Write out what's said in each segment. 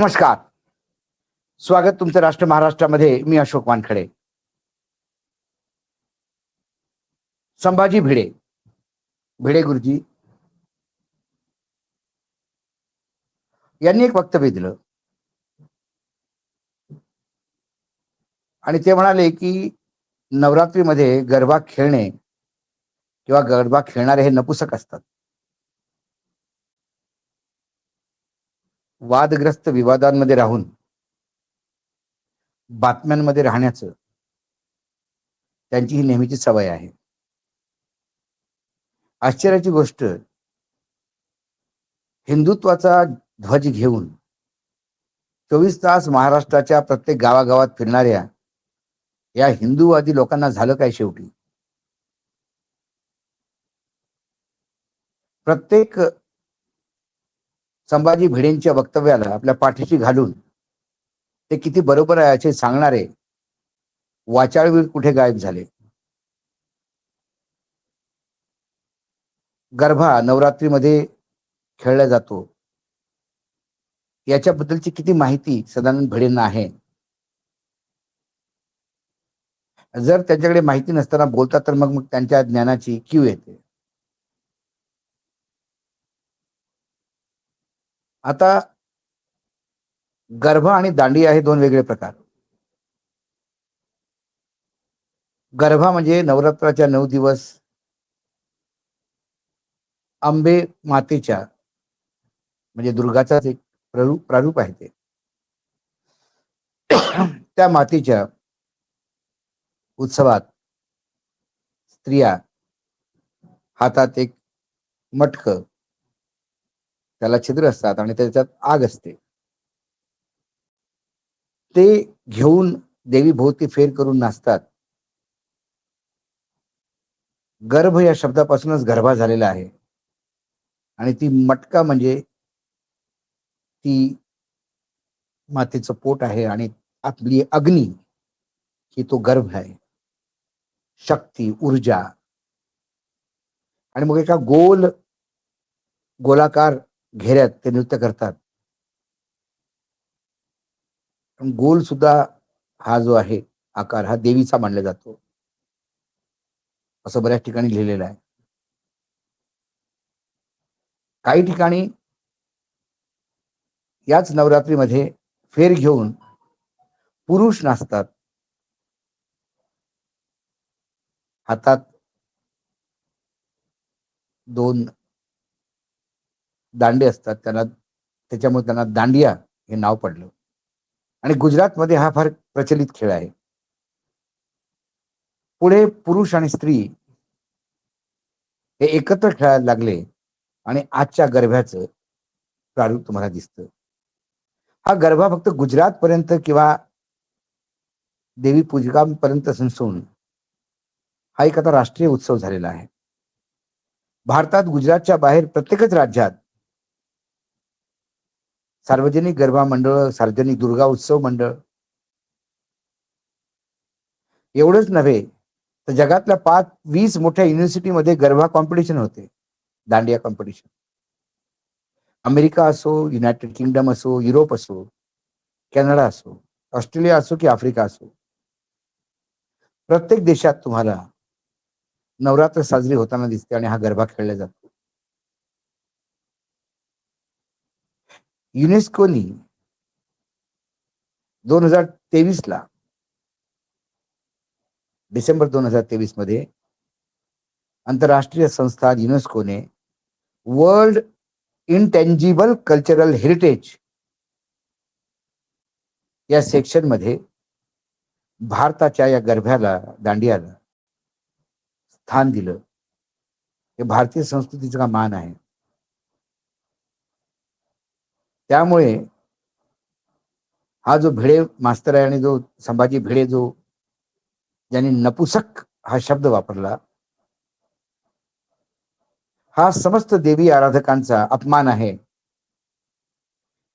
नमस्कार. स्वागत तुमचं राष्ट्र महाराष्ट्रामध्ये मी अशोक वानखडे. संभाजी भिडे. भिडे गुरुजी. यांनी एक वक्तव्य दिलं. आणि ते म्हणाले की नवरात्रीमध्ये गरबा खेळणे किंवा गरबा खेळणारे हे नपुसक असतात. वादग्रस्त विवादांमध्ये राहून बातम्यांमध्ये राहण्याचं त्यांची ही नेहमीची सवय आहे. आश्चर्याची गोष्ट हिंदुत्वाचा ध्वज घेऊन चोवीस तास महाराष्ट्राच्या प्रत्येक गावागावात फिरणाऱ्या या हिंदूवादी लोकांना झालं काय शेवटी? प्रत्येक संभाजी भिडेंच्या वक्तव्याला आपल्या पाठीशी घालून ते किती बरोबर आहे असे सांगणारे वाचाळवीर कुठे गायब झाले? गर्भा नवरात्रीमध्ये खेळला जातो. याच्याबद्दलची किती माहिती सदानंद भिडेंना आहे? जर त्यांच्याकडे माहिती नसताना बोलतात तर मग मग त्यांच्या ज्ञानाची क्यू येते. आता गर्भ आणि दांडिया हे दोन वेगळे प्रकार. गर्भा म्हणजे नवरात्राच्या नऊ दिवस आंबे मातेच्या म्हणजे दुर्गाचाच एक प्ररूप प्रारूप आहे ते. त्या मातेच्या उत्सवात स्त्रिया हातात एक मटकं त्याला छिद्र असतात आणि त्याच्यात आग असते. ते घेऊन देवी भोवती फेर करून नाचतात. गर्भ या शब्दापासूनच गर्भा झालेला आहे. आणि ती मटका म्हणजे ती मातेचं पोट आहे आणि आपली अग्नी ही तो गर्भ आहे. शक्ती ऊर्जा. आणि मग एका गोल गोलाकार घेऱ्यात ते नृत्य करतात. गोल सुद्धा हा जो आहे आकार हा देवीचा मानला जातो. असं बऱ्याच ठिकाणी लिहिलेलं आहे. काही ठिकाणी याच नवरात्रीमध्ये फेर घेऊन पुरुष नाचतात. हातात दोन दांडे असतात त्यांना त्याच्यामुळे त्यांना दांडिया हे नाव पडलं. आणि गुजरातमध्ये हा फार प्रचलित खेळ आहे. पुढे पुरुष आणि स्त्री हे एकत्र खेळायला लागले आणि आजच्या गरब्याचं प्रारूप तुम्हाला दिसतं. हा गरबा फक्त गुजरात पर्यंत किंवा देवी पूजकांपर्यंत संसून हा एक आता राष्ट्रीय उत्सव झालेला आहे. भारतात गुजरातच्या बाहेर प्रत्येकच राज्यात सार्वजनिक गरबा मंडळ सार्वजनिक दुर्गा उत्सव मंडळ. एवढंच नव्हे तर जगातल्या पाच वीस मोठ्या युनिव्हर्सिटीमध्ये गरबा कॉम्पिटिशन होते दांडिया कॉम्पिटिशन अमेरिका असो युनायटेड किंगडम असो युरोप असो कॅनडा असो ऑस्ट्रेलिया असो की आफ्रिका असो प्रत्येक देशात तुम्हाला नवरात्र साजरी होताना दिसते आणि हा गरबा खेळला जातो. युनेस्कोनी दोन हजार तेवीस ला डिसेंबर दोन हजार तेवीसमध्ये आंतरराष्ट्रीय संस्था युनेस्कोने वर्ल्ड इनटेंजिबल कल्चरल हेरिटेज या सेक्शनमध्ये भारताच्या या गर्भ्याला दांडियाला स्थान दिलं. हे भारतीय संस्कृतीचा मान आहे? त्यामुळे हा जो भिडे मास्तर आहे आणि जो संभाजी भिडे जो ज्यांनी नपुसक हा शब्द वापरला हा समस्त देवी आराधकांचा अपमान आहे.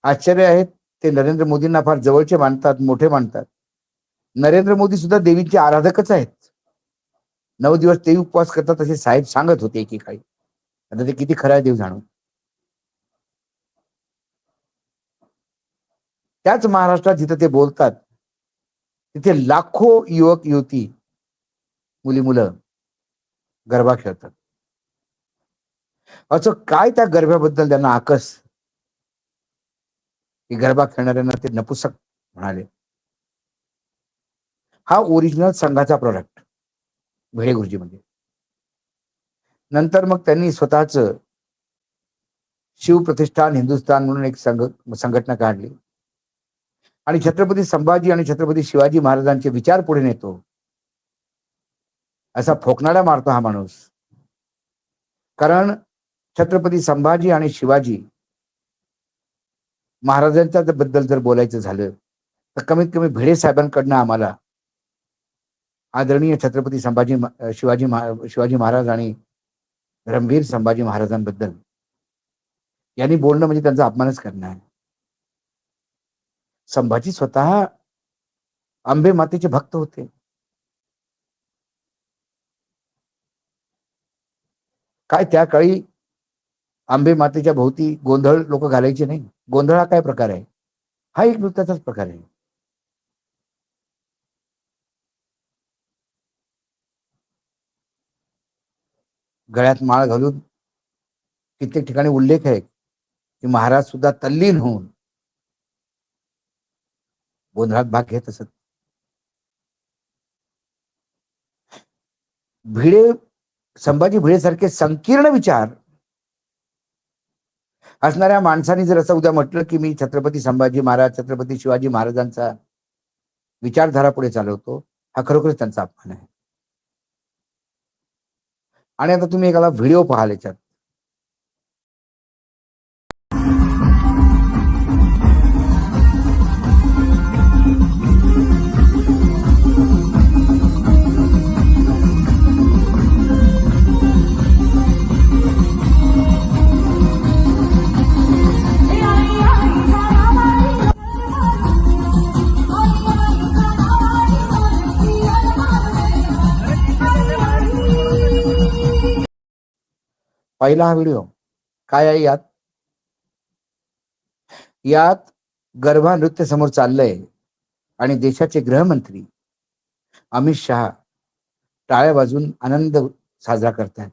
आश्चर्य आहे ते नरेंद्र मोदींना फार जवळचे मानतात मोठे मानतात. नरेंद्र मोदी सुद्धा देवीचे आराधकच आहेत. नऊ दिवस ते उपवास करतात असे साहेब सांगत होते एकेकाळी. आता ते किती खरं आहे देव जाणून. त्याच महाराष्ट्रात जिथं ते बोलतात तिथे लाखो युवक युवती मुली मुलं गरबा खेळतात. असं काय त्या गरब्याबद्दल त्यांना आकस? की गरबा खेळणाऱ्यांना ते नपुसक म्हणाले. हा ओरिजिनल संघाचा प्रॉडक्ट भिडे म्हणजे नंतर मग त्यांनी स्वतःच शिवप्रतिष्ठान हिंदुस्थान म्हणून एक संघ संघटना काढली. आणि छत्रपती संभाजी आणि छत्रपती शिवाजी महाराजांचे विचार पुढे नेतो. असा फोकणारा मारतो हा माणूस. कारण छत्रपती संभाजी आणि शिवाजी महाराजांच्या बद्दल जर बोलायचं झालं तर कमीत कमी भिडे साहेबांकडनं आम्हाला आदरणीय छत्रपती संभाजी शिवाजी शिवाजी महाराज आणि रणवीर संभाजी महाराजांबद्दल. यांनी बोलणं म्हणजे त्यांचा अपमानच करणं आहे संभाजी स्वतः आंबे मातेचे भक्त होते. काय त्या काळी आंबे मातेच्या भोवती गोंधळ लोक घालायचे नाही. गोंधळ हा काय प्रकार आहे? हा एक नृत्याचाच प्रकार आहे. गळ्यात माळ घालून कित्येक ठिकाणी उल्लेख आहे की महाराज सुद्धा तल्लीन होऊन गोंधळात भाग घेत असत. भिडे संभाजी भिडेसारखे संकीर्ण विचार असणाऱ्या माणसाने जर असं उद्या म्हटलं की मी छत्रपती संभाजी महाराज छत्रपती शिवाजी महाराजांचा विचारधारा पुढे चालवतो हा खरोखरच त्यांचा अपमान आहे. आणि आता तुम्ही एकाला व्हिडिओ पाहाल याच्यात. पहिला हा व्हिडिओ काय आहे यात? यात गर्भा नृत्य समोर चाललंय आणि देशाचे गृहमंत्री अमित शहा टाळ्या वाजून आनंद साजरा करतायत.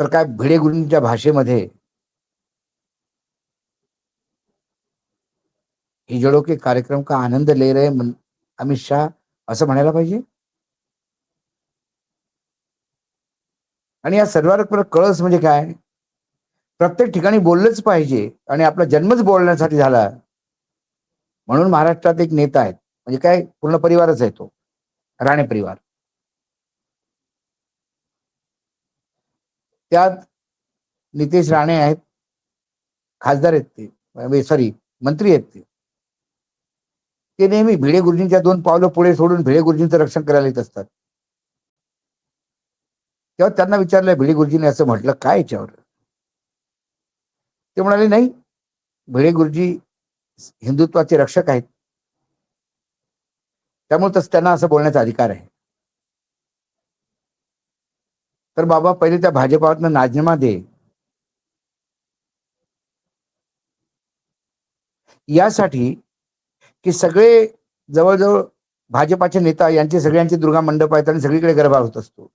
तर काय भिडे गुरुंच्या भाषेमध्ये हिजडो के कार्यक्रम का आनंद ले रहे अमित शाह असं म्हणायला पाहिजे? आणि या सर्वात कळस म्हणजे काय? प्रत्येक ठिकाणी बोललंच पाहिजे आणि आपला जन्मच बोलण्यासाठी झाला. म्हणून महाराष्ट्रात एक नेता आहेत. म्हणजे काय? पूर्ण परिवारच आहे तो. राणे परिवार. त्यात नितेश राणे आहेत. खासदार आहेत ते. म्हणजे सॉरी मंत्री आहेत ते. ते नेहमी भिडे गुरुजींच्या दोन पावलं पुढे सोडून भिडे गुरुजींचं रक्षण करायला येत असतात. तेव्हा त्यांना विचारलं भिडे गुरुजीने असं म्हटलं काय याच्यावर? ते म्हणाले नाही भिडे गुरुजी हिंदुत्वाचे रक्षक आहेत. त्यामुळे तस त्यांना असं बोलण्याचा अधिकार आहे. तर बाबा पहिले त्या भाजपातनं नाजनेमा दे. यासाठी की सगळे जवळजवळ भाजपाचे नेता यांचे सगळ्यांचे दुर्गा मंडप आहेत आणि सगळीकडे गरबा होत असतो.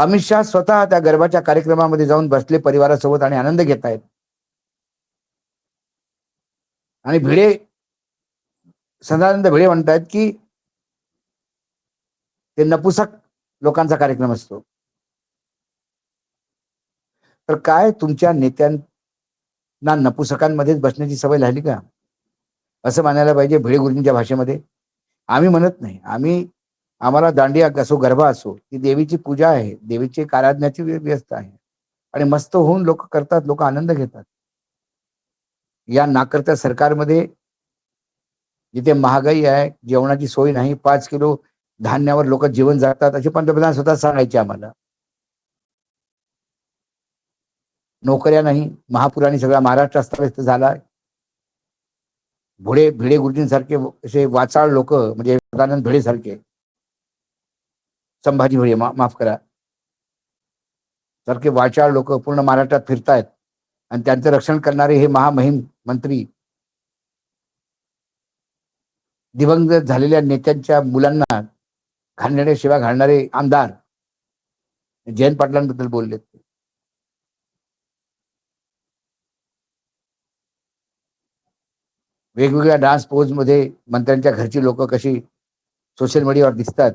अमित शहा स्वतः त्या गर्भाच्या कार्यक्रमामध्ये जाऊन बसले परिवारासोबत आणि आनंद घेत आहेत आणि भिडे सदानंद भिडे म्हणतायत की ते नपुसक लोकांचा कार्यक्रम असतो. तर काय तुमच्या नेत्यांना नपुसकांमध्येच बसण्याची सवय झाली का? असं मानायला पाहिजे भिडे गुरुजींच्या भाषेमध्ये. आम्ही म्हणत नाही. आम्ही आम्हाला दांडिया असो गरबा असो ती देवीची पूजा आहे. देवीची काराज्ञाची व्यस्त आहे. आणि मस्त होऊन लोक करतात लोक आनंद घेतात. या नाकर्त्या सरकारमध्ये जिथे महागाई आहे जेवणाची सोय नाही पाच किलो धान्यावर लोक जीवन जातात असे पंतप्रधान स्वतः सांगायचे आम्हाला. नोकऱ्या नाही महापुराने सगळा महाराष्ट्र अस्ताव्यस्त झाला. भुडे भिडे गुरुजींसारखे असे वाचाळ लोक म्हणजे सदानंद भिडे सारखे संभाजी भिडे मा, माफ करा. सारखे वाचाळ लोक पूर्ण महाराष्ट्रात फिरतायत आणि त्यांचं रक्षण करणारे हे महामहिम मंत्री दिवंगत झालेल्या नेत्यांच्या मुलांना घालणारे शिवा घालणारे आमदार जयंत पाटलांबद्दल बोलले वेगवेगळ्या डान्स पोजमध्ये मंत्र्यांच्या घरची लोक कशी सोशल मीडियावर दिसतात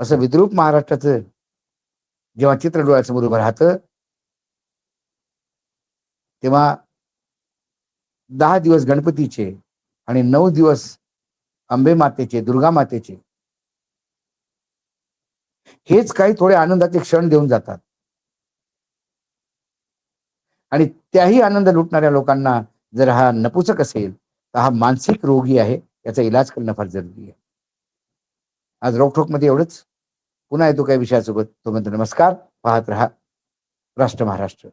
असं विद्रूप महाराष्ट्राचं जेव्हा चित्र डोळ्यासमोर उभं राहतं तेव्हा दहा दिवस गणपतीचे आणि नऊ दिवस अंबे मातेचे दुर्गा मातेचे हेच काही थोडे आनंदाचे क्षण देऊन जातात. आणि त्याही आनंद लुटणाऱ्या लोकांना जर हा नपुसक असेल तर हा मानसिक रोगी आहे याचा इलाज करणं फार जरुरी आहे. आज रोखोकमध्ये एवढंच. पुन्हा येतो काही विषयासोबत. तो नमस्कार. पाहत रहा. राष्ट्र महाराष्ट्र.